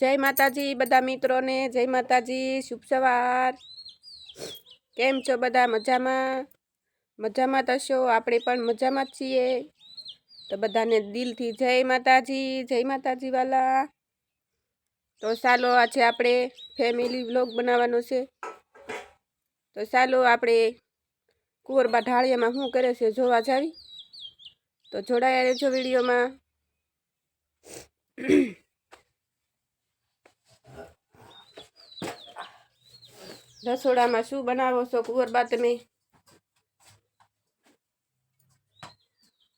જય માતાજી બધા મિત્રોને, જય માતાજી, શુભ સવાર. કેમ છો બધા? મજામાં? મજામાં થશો આપણે પણ મજામાં જ છીએ. તો બધાને દિલથી જય માતાજી જય માતાજી વાલા. તો ચાલો આજે આપણે ફેમિલી વ્લોગ બનાવવાનો છે. તો ચાલો આપણે કુંવરબા ઢાળિયામાં શું કરે છે જોવા જાવી? તો જોડાયા રહેજો વિડીયોમાં. રસોડામાં શું બનાવો છો? કુંવરબા તમે?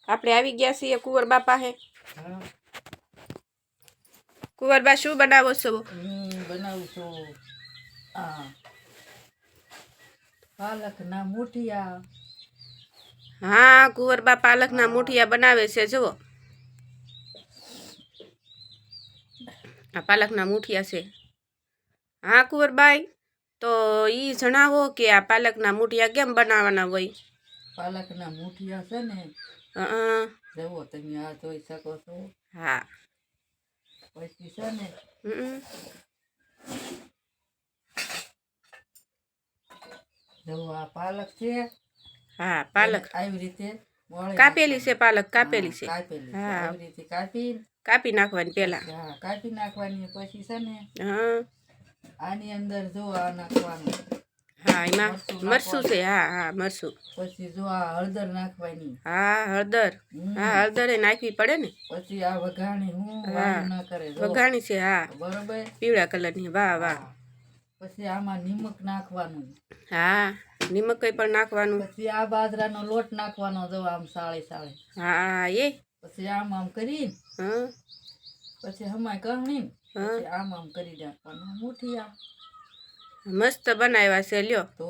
આપણે આવી ગયા છીએ કુંવરબા પાસે. કુંવરબા શું બનાવો છો? હું બનાવું છું. પાલકના મુઠિયા. હા કુંવરબા પાલકના મુઠિયા બનાવે છે જુઓ. આ પાલકના મુઠિયા છે. હા કુંવરબાઈ તો એ જણાવો કે આ પાલકના મૂઠિયા કેમ બનાવવાના હોય? પાલકના મુઠિયા છે ને જવો તમે આ જોઈ શકો છો. હા. પછી છે ને જુઓ આ પાલક છે. હા પાલક. આવી રીતે કાપેલી છે પાલક કાપેલી છે. હા, કાપી કાપી નાખવાની પેલા હા કાપી નાખવાની પછી છે ને હા આની અંદર જો આ નાખવાનું. હા એમાં મરસું છે હા હા મરસું પછી જો આ હળદર નાખવાની. હા હળદર. હા હળદર એ નાખવી પડે ને? પછી આ વઘાણી હું. ના કરે વઘાણી છે હા. બરોબર? પીળા કલરની વાહ વાહ. પછી આમાં નિમક નાખવાનું. હા નિમક પણ નાખવાનું. પછી આ બાજરાનો લોટ નાખવાનો જો આમ સાળે સાળે. હા એ. પછી આમ આમ કરી પછી હમાય કહણી પછી આમ આમ કરી નાખવાનું. મુઠિયા મસ્ત બનાવ્યા છે લ્યો. તો?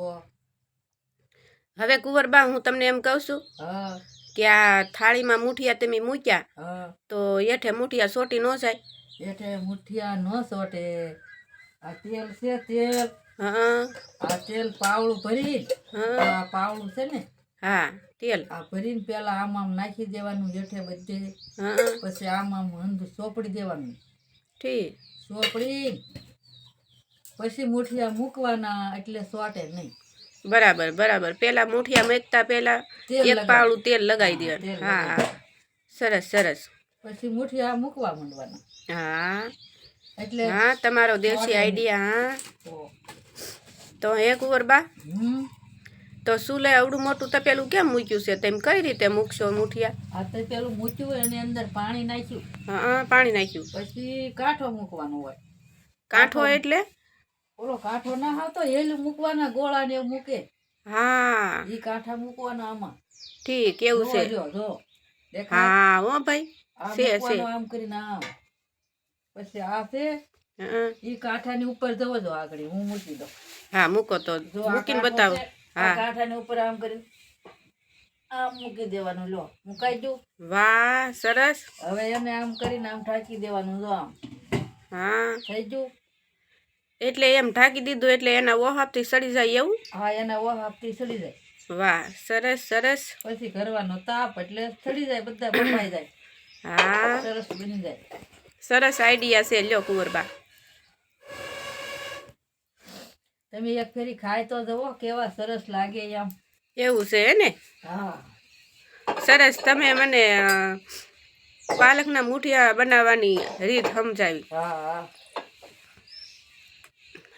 હવે કુંવરબા હું તમને એમ કહું છું કે આ થાળીમાં મુઠિયા તમે મૂક્યા તો એઠે મુઠિયા સોટી ન જાય. એઠે મુઠિયા ન સોટે. આ તેલ છે તેલ. હા. આ તેલ પાવડું ભરી આ પાવડું છે ને હા તેલ. આ ભરીને પેલા આમ આમ નાખી દેવાનું હેઠે બધે. પછી આમ આમ હંધુ ચોપડી દેવાનું. ઠીક. ચોપડી પછી મુઠિયા મૂકવાના એટલે સોટે નહીં. બરાબર બરાબર. પેલા મુઠિયા મેકતા પેલા એક. પાવડું તેલ લગાવી દેવાનું. હા હા. સરસ સરસ. પછી મુઠિયા મૂકવા માંડવાના. હા. એટલે હા તમારો દેશી આઈડિયા હા. તો તો હે કુંવરબા હમ. તો સુલે આવડું મોટું તપેલું કેમ મૂક્યું છે? તેમ કઈ રીતે મૂકશો મૂઠિયા? આ તો પેલું મૂક્યું હોય એની અંદર પાણી નાખ્યું. હા પાણી નાખ્યું. પછી કાંઠો મૂકવાનો હોય. કાંઠો એટલે? ઓલો કાંઠો ના આવતો એલું મૂકવાના ગોળા ને એવું મૂકે. હા. ઈ કાંઠા મૂકવાના આમાં. ઠીક એવું છે. જો જો. હા હો ભાઈ. છે, છે. આમ કરીને આમ. પછી આ છે હા, ઈ કાંઠાની ઉપર જવો જો આગળ હું મૂકી દઉં. હા મૂકો તો. મૂકીને બતાવું. આ હા ઉપર આમ કરીને આમ મૂકી દેવાનું લો મુકાઈ દઉં. વાહ સરસ. હવે એને આમ કરીને આમ ઢાંકી દેવાનું જો આમ. હા. થઈ ગયું? એટલે એમ ઢાંકી દીધું એટલે એના ઓહાપથી સડી જાય એવું? હા એના ઓહ આપતી સડી જાય. વાહ સરસ સરસ. પછી કરવાનો તાપ એટલે સડી જાય બધા બફાઈ જાય. હા. સરસ બની જાય. સરસ આઈડિયા છે લ્યો કુંવરબા. તમે એક ફેરી ખાય તો જવો કેવા સરસ લાગે આમ એવું છે ને? હા. સરસ તમે મને પાલકના મૂઠિયા બનાવવાની રીત સમજાવી. હા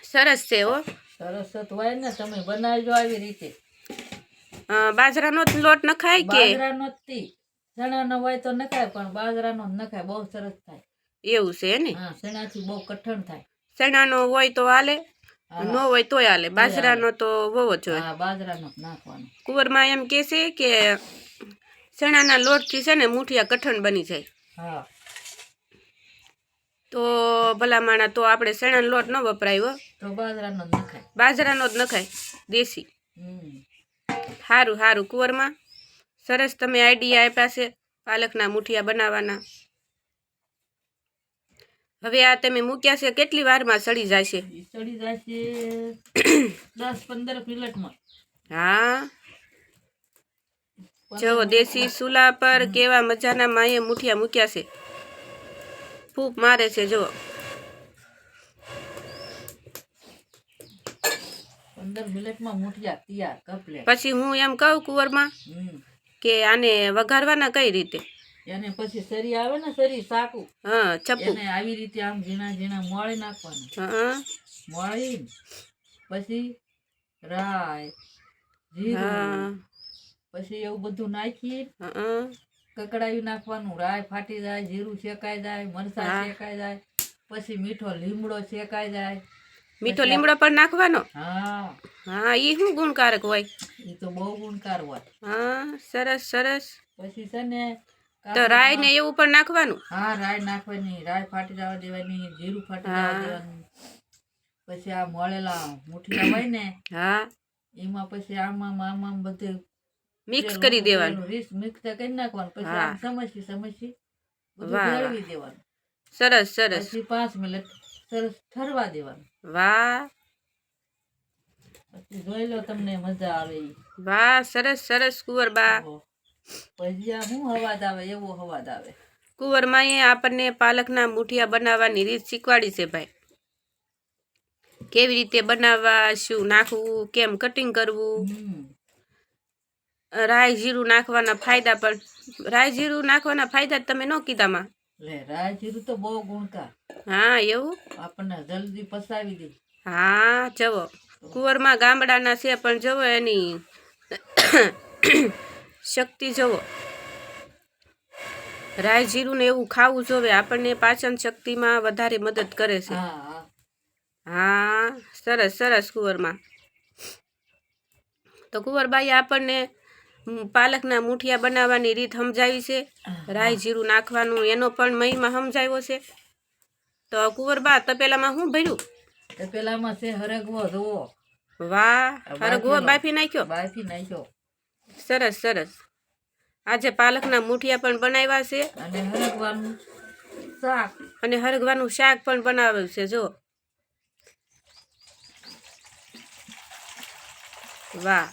સરસ છે હો. સરસ હોય ને તમે બનાવજો આવી રીતે. બાજરા બાજરાનો લોટ નખાય કે? બાજરાનો જ ચણાનો હોય તો નખાય પણ બાજરાનો જ નખાય બહુ સરસ થાય. એવું છે ને? હા ચણાથી બહુ કઠણ થાય. ચણાનો હોય તો હાલે. ન હોય તોય હાલે. બાજરાનો તો હોવો જ હોય. બાજરાનો નાખવાનો. કુંવરમાં એમ કે છે કે ચણાના લોટથી છે ને મુઠિયા કઠણ બની જાય. હા. તો ભલામાણા તો આપણે ચણાનો લોટ ન વપરાય હો. તો બાજરાનો જ નખાય. બાજરાનો જ નખાય દેશી. સારું સારું કુંવરમાં સરસ તમે આઈડિયા આપ્યા છે પાલકના મુઠિયા બનાવવાના. હવે આ તમે મૂક્યા છે કેટલી વારમાં સડી જશે? સડી છે દસ પંદર મિનિટમાં. હા. જો દેશી સુલા પર કેવા મજાના માયે મુઠિયા મૂક્યા છે. ફૂંક મારે છે જો પછી હું એમ કહું કુંવરમાં કે આને વઘારવાના કઈ રીતે? એને પછી સરી આવે ને સરી સાકું. હા ચપ્પુ. એને આવી રીતે આમ ઝીણા ઝીણા મોળી નાખવાનું. હા મોળીને પછી રાય જીરું પછી એવું બધું નાખી કકડાવી નાખવાનું રાય ફાટી જાય જીરું શેકાઈ જાય મરસા શેકાઈ જાય પછી મીઠો લીમડો શેકાઈ જાય. મીઠો લીમડો પણ નાખવાનો? હા. હા ઈ શું ગુણકારક હોય? એ તો બહુ ગુણકાર હોય. હા સરસ સરસ. પછી છે ને તો રાય ને એવું પણ નાખવાનું? હા રાય નાખવાની. રાય ફાટી જવા દેવાની જીરું ફાટી જવા દેવાનું. પછી આ મોળેલા મુઠિયા હોય ને હા. એમાં પછી આમાં આમ બધે મિક્સ કરી દેવાનું. મિક્સ કરી નાખવાનું. પછી. આમ સમસી સમસી. ભેળવી દેવાનું. સરસ સરસ. પછી પાંચ મિનિટ સરસ ઠરવા દેવાનું. વાહ. પછી જોઈ લો તમને મજા આવે વાહ સરસ સરસ કુંવરબા. આ શું અવાજ આવે એવો અવાજ આવે. કુંવરમાએ આપણને પાલકના મુઠિયા બનાવવાની રીત શીખવાડી છે ભાઈ. કેવી રીતે બનાવવા શું નાખવું કેમ કટિંગ કરવું? રાય રાઈ જીરું નાખવાના ફાયદા પણ રાઈ જીરું નાખવાના ફાયદા તમે ન કીધામાં રાય જીરું તો બહુ ગુણકાર. હા એવું? આપણને જલ્દી પસાવી દે. હા જવો. કુંવરમાં ગામડાના છે પણ જવો એની શક્તિ જવો. રાઈ જીરું ને એવું ખાવું જોવે આપણને પાચન શક્તિમાં વધારે મદદ કરે છે. હા સરસ સરસ કુંવરમાં. તો કુંવરબાઈ આપણને પાલકના મુઠિયા બનાવવાની રીત સમજાવી છે. રાઈ જીરું નાખવાનું એનો પણ મહિમા સમજાવ્યો છે. તો કુંવરબા તપેલામાં શું ભર્યું? તો પેલામાં છે હરગવો જોવો વાહ હરગવો. બાફી નાખ્યો? બાફી નાખ્યો. સરસ સરસ. આજે પાલકના મુઠિયા પણ બનાવ્યા છે. અને હરગવાનું શાક. અને હરગવાનું શાક પણ બનાવ્યું છે જો. વાહ.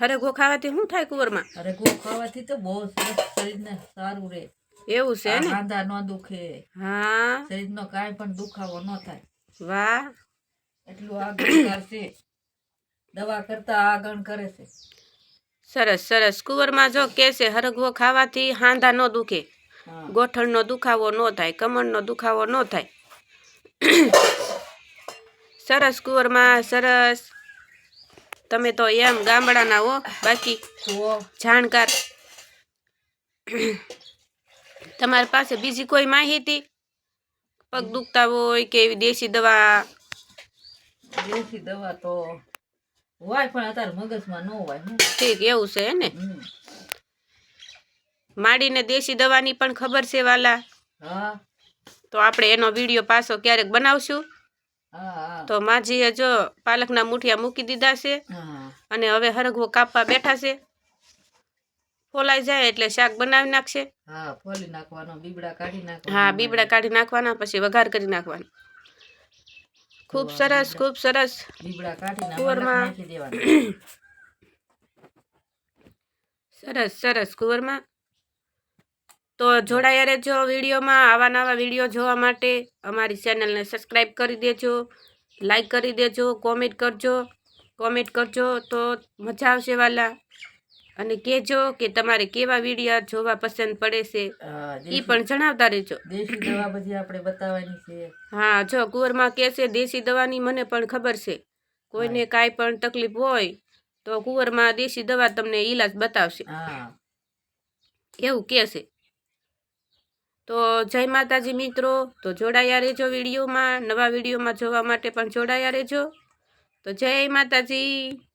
હરગવો ખાવાથી શું થાય કુંવરમાં? હરગવો ખાવાથી તો બહુ સરસ શરીરને સારું રહે. એવું છે ને? હાંધા ન દુખે. હા. શરીરનો કાંઈ પણ દુખાવો ન થાય. વાહ. એટલું આગળ કરશે. દવા કરતા આગળ કરે છે. સરસ સરસ. કુંવરમાં જો કે છે હરગવો ખાવાથી હાંધા ન દુખે. ગોઠણનો દુખાવો ન થાય કમરનો દુખાવો ન થાય. સરસ કુંવરમાં સરસ. તમે તો એમ ગામડાના હો. બાકી જાણકાર. તમારી પાસે બીજી કોઈ માહિતી? પગ દુખતા હોય કે એવી દેશી દવા? દેશી દવા તો હોય પણ અત્યારે મગજમાં ન હોય ઠીક એવું છે ને. માડીને દેશી દવાની પણ ખબર છે વાલા. હા. તો આપણે એનો વીડિયો પાછો ક્યારેક બનાવશું? તો માજીએ જો પાલકના મુઠિયા મૂકી દીધા છે અને હવે હરગવો કાપવા બેઠા છે. ફોલાઈ જાય એટલે શાક બનાવી નાખશે. હા ફોલી નાખવાનો બીબડા કાઢી નાખવાનો હા બીબડા કાઢી નાખવાના પછી વઘાર કરી નાખવાના. ખૂબ સરસ ખૂબ સરસ. કુવરમાં સરસ સરસ કુંવરમાં. તો જોડાયા રહેજો વિડીયોમાં આવા નવા વીડિયો જોવા માટે. અમારી ચેનલને સબસ્ક્રાઈબ કરી દેજો લાઈક કરી દેજો કોમેન્ટ કરજો કોમેન્ટ કરજો તો મજા આવશે વાલા. અને કહેજો કે તમારે કેવા વિડિયા જોવા પસંદ પડે છે. એ પણ જણાવતા રહેજો. દેશી દવા બધી આપણે બતાવવાની છે. હા જો કુંવરમાં કે છે દેશી દવાની મને પણ ખબર છે. કોઈને કાંઈ પણ તકલીફ હોય તો કુંવરમાં દેશી દવા તમને ઈલાજ બતાવશે. હા. એવું કે છે. તો જય માતાજી મિત્રો તો જોડાયા રહેજો વિડીયોમાં. નવા વિડીયોમાં જોવા માટે પણ જોડાયા રહેજો. તો જય માતાજી.